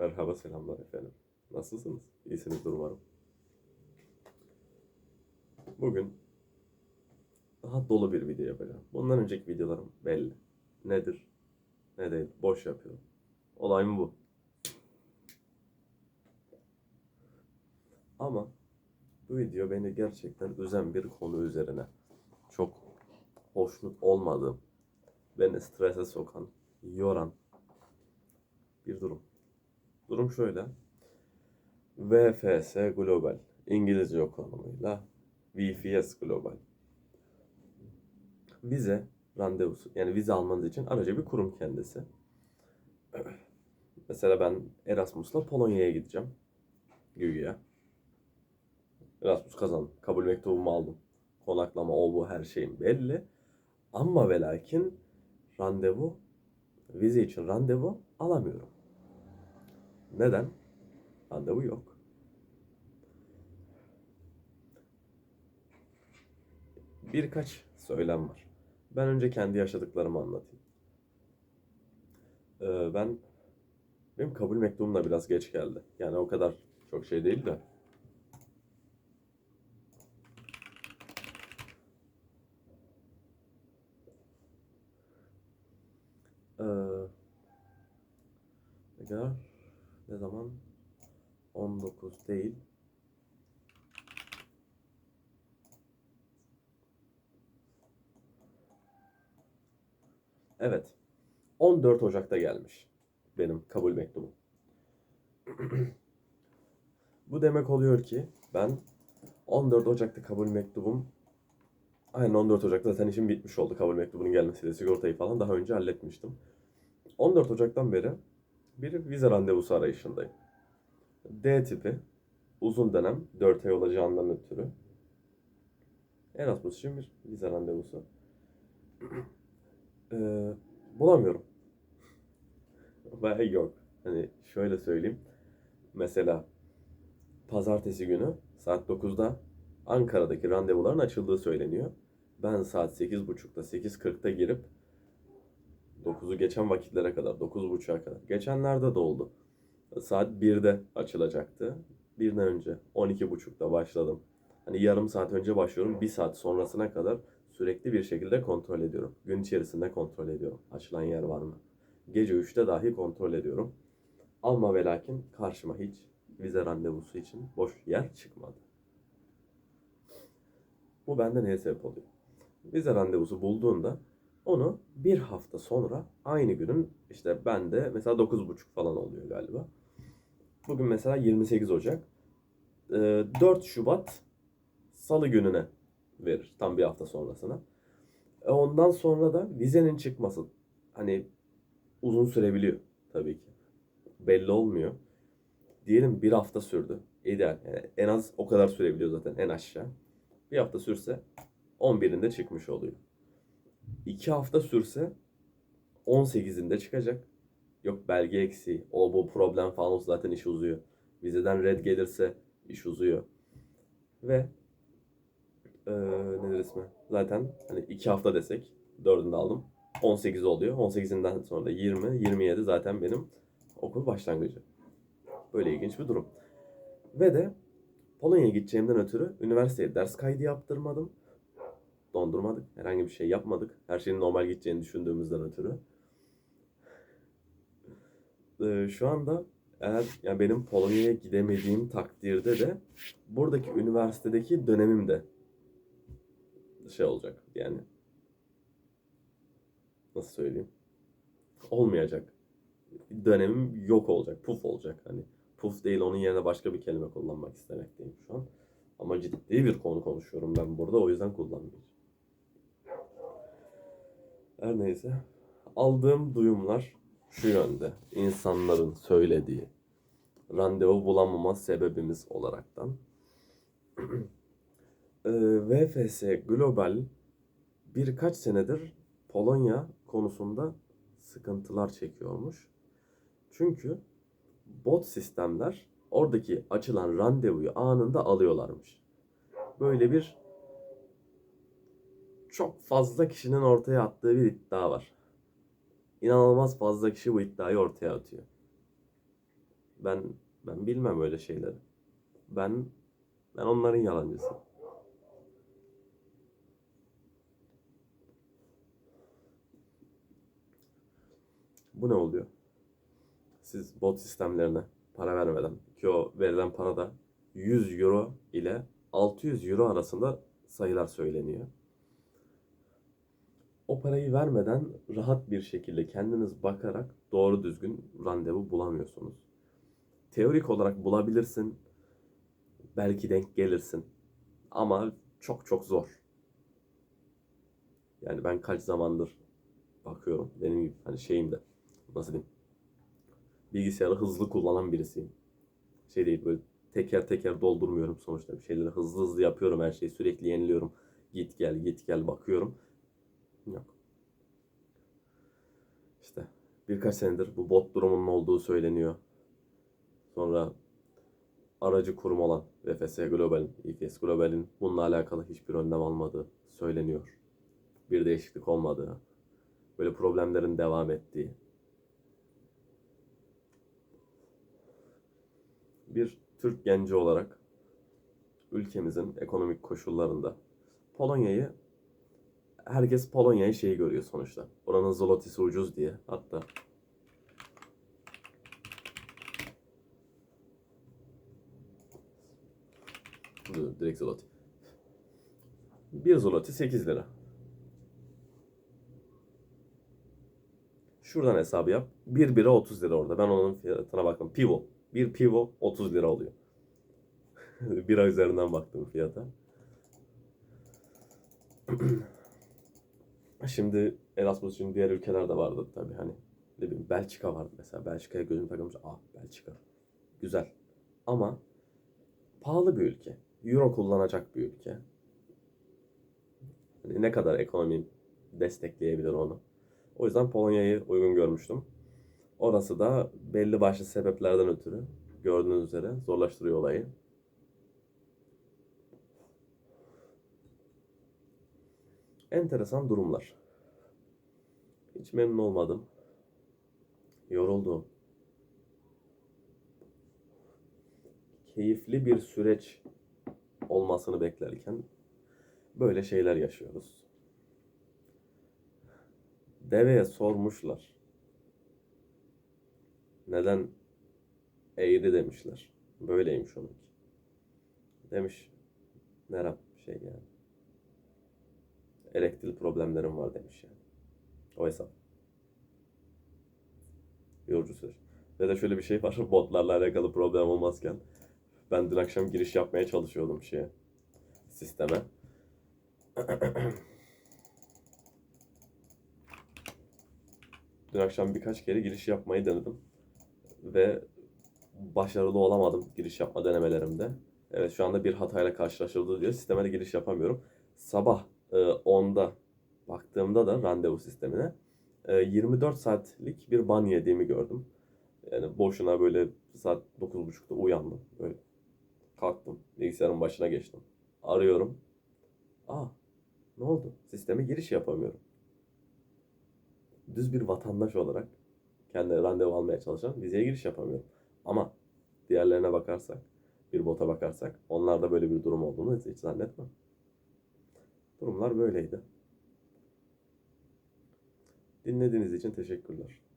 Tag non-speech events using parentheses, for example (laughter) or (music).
Merhaba selamlar efendim. Nasılsınız? İyisinizdir umarım. Bugün daha dolu bir video yapacağım. Bundan önceki videolarım belli. Nedir? Ne değil. Boş yapıyorum. Olayım bu. Ama bu video beni gerçekten üzen bir konu üzerine. Çok hoşnut olmadığım, beni strese sokan, yoran bir durum. Durum şöyle. VFS Global İngilizce konumuyla VFS Global vize randevusu yani vize almanız için aracı bir kurum kendisi. (clears throat) Mesela ben Erasmus'la Polonya'ya gideceğim. Güya. Erasmus kazandım. Kabul mektubumu aldım. Konaklama o bu her şeyim belli. Ama ve lakin randevu vize için randevu alamıyorum. Neden? Randevu yok. Birkaç söylem var. Ben önce kendi yaşadıklarımı anlatayım. Ee, ben benim kabul mektubum da biraz geç geldi. Yani o kadar çok şey değil de. Ee, ne kadar? Ne zaman? 19 değil. Evet. 14 Ocak'ta gelmiş benim kabul mektubum. Bu demek oluyor ki ben 14 Ocak'ta kabul mektubum Aynen 14 Ocak'ta zaten işim bitmiş oldu kabul mektubunun gelmesiyle sigortayı falan daha önce halletmiştim. 14 Ocak'tan beri bir vize randevusu arayışındayım. D tipi uzun dönem 4 ay olacağından ötürü Erasmus için bir vize randevusu. (clears throat) Ee, bulamıyorum. (laughs) Ve yok. Hani şöyle söyleyeyim. Mesela pazartesi günü saat 9'da Ankara'daki randevuların açıldığı söyleniyor. Ben saat 8.30'da 8.40'da girip 9'u geçen vakitlere kadar 9.30'a kadar. Geçenlerde de oldu. Saat 1'de açılacaktı. Birden önce 12.30'da başladım. Hani yarım saat önce başlıyorum. Bir saat sonrasına kadar sürekli bir şekilde kontrol ediyorum. Gün içerisinde kontrol ediyorum. Açılan yer var mı? Gece 3'te dahi kontrol ediyorum. Ama ve lakin karşıma hiç vize randevusu için boş yer çıkmadı. Bu bende neye sebep oluyor? Vize randevusu bulduğunda onu bir hafta sonra aynı günün işte ben de mesela 9.30 falan oluyor galiba. Bugün mesela 28 Ocak. Ee, 4 Şubat Salı gününe verir tam bir hafta sonrasına. E ondan sonra da vizenin çıkması hani uzun sürebiliyor tabii ki. Belli olmuyor. Diyelim bir hafta sürdü. İdeal. Yani en az o kadar sürebiliyor zaten en aşağı. Bir hafta sürse 11'inde çıkmış oluyor. 2 hafta sürse 18'inde çıkacak. Yok belge eksiği, o bu problem falan olsa zaten iş uzuyor. Vizeden red gelirse iş uzuyor. Ve ee, nedir ismi? Zaten hani 2 hafta desek 4'ünde aldım. 18 oluyor. 18'inden sonra da 20, 27 zaten benim okul başlangıcı. Böyle ilginç bir durum. Ve de Polonya'ya gideceğimden ötürü üniversiteye ders kaydı yaptırmadım. Dondurmadık. Herhangi bir şey yapmadık. Her şeyin normal gideceğini düşündüğümüzden ötürü. Ee, şu anda eğer yani benim Polonya'ya gidemediğim takdirde de buradaki üniversitedeki dönemim de şey olacak yani nasıl söyleyeyim olmayacak dönemim yok olacak puf olacak hani puf değil onun yerine başka bir kelime kullanmak istemekteyim şu an ama ciddi bir konu konuşuyorum ben burada o yüzden kullanmayacağım her neyse aldığım duyumlar şu yönde insanların söylediği randevu bulamama sebebimiz olaraktan (clears throat) Ee, VFS Global birkaç senedir Polonya konusunda sıkıntılar çekiyormuş. Çünkü bot sistemler oradaki açılan randevuyu anında alıyorlarmış. Böyle bir çok fazla kişinin ortaya attığı bir iddia var. İnanılmaz fazla kişi bu iddiayı ortaya atıyor. Ben ben bilmem öyle şeyleri. Ben ben onların yalancısı. Bu ne oluyor? Siz bot sistemlerine para vermeden ki o verilen para da 100 euro ile 600 euro arasında sayılar söyleniyor. O parayı vermeden rahat bir şekilde kendiniz bakarak doğru düzgün randevu bulamıyorsunuz. Teorik olarak bulabilirsin. Belki denk gelirsin. Ama çok çok zor. Yani ben kaç zamandır bakıyorum. Benim gibi hani şeyim de nasıl diyeyim bilgisayarı hızlı kullanan birisiyim. Şey değil böyle teker teker doldurmuyorum sonuçta. Bir şeyleri hızlı hızlı yapıyorum her şeyi sürekli yeniliyorum. Git gel git gel bakıyorum. Yok. İşte birkaç senedir bu bot durumunun olduğu söyleniyor. Sonra aracı kurum olan VFS Global'in, IFS Global'in bununla alakalı hiçbir önlem almadığı söyleniyor. Bir değişiklik olmadığı, böyle problemlerin devam ettiği. Bir Türk genci olarak ülkemizin ekonomik koşullarında Polonya'yı herkes Polonya'yı şey görüyor sonuçta. Oranın zlotisi ucuz diye. Hatta direkt zloty. 1 zloty 8 lira. Şuradan hesabı yap. 1 bira 30 lira orada. Ben onun fiyatına baktım. Pivo. Bir pivo 30 lira oluyor. (laughs) Bira üzerinden baktım fiyata. (clears throat) Şimdi Erasmus için diğer ülkeler de vardı tabii hani. Ne bileyim Belçika vardı mesela. Belçika'ya gözüm takılmış. Ah Belçika. Güzel. Ama pahalı bir ülke. Euro kullanacak bir ülke. Hani ne kadar ekonomi destekleyebilir onu. O yüzden Polonya'yı uygun görmüştüm. Orası da belli başlı sebeplerden ötürü gördüğünüz üzere zorlaştırıyor olayı. Enteresan durumlar. Hiç memnun olmadım. Yoruldum. Keyifli bir süreç olmasını beklerken böyle şeyler yaşıyoruz. Deveye sormuşlar. Neden eğri demişler. Böyleymiş onunki. Demiş Merhaba şey yani. Elektril problemlerim var demiş yani. O hesap. Yorucu süreç. Ve de şöyle bir şey var. (laughs) Botlarla alakalı problem olmazken ben dün akşam giriş yapmaya çalışıyordum şeye. Sisteme. (clears throat) dün akşam birkaç kere giriş yapmayı denedim. Ve başarılı olamadım giriş yapma denemelerimde. Evet şu anda bir hatayla karşılaşıldı diyor. Sisteme de giriş yapamıyorum. Sabah 10'da baktığımda da randevu sistemine e, 24 saatlik bir ban yediğimi gördüm. Yani boşuna böyle saat 9.30'da uyandım. Böyle kalktım. Bilgisayarın başına geçtim. Arıyorum. Aa ne oldu? Sisteme giriş yapamıyorum. Düz bir vatandaş olarak kendi randevu almaya çalışan vizeye giriş yapamıyorum. Ama diğerlerine bakarsak, bir bota bakarsak onlarda böyle bir durum olduğunu hiç zannetmem. Durumlar böyleydi. Dinlediğiniz için teşekkürler.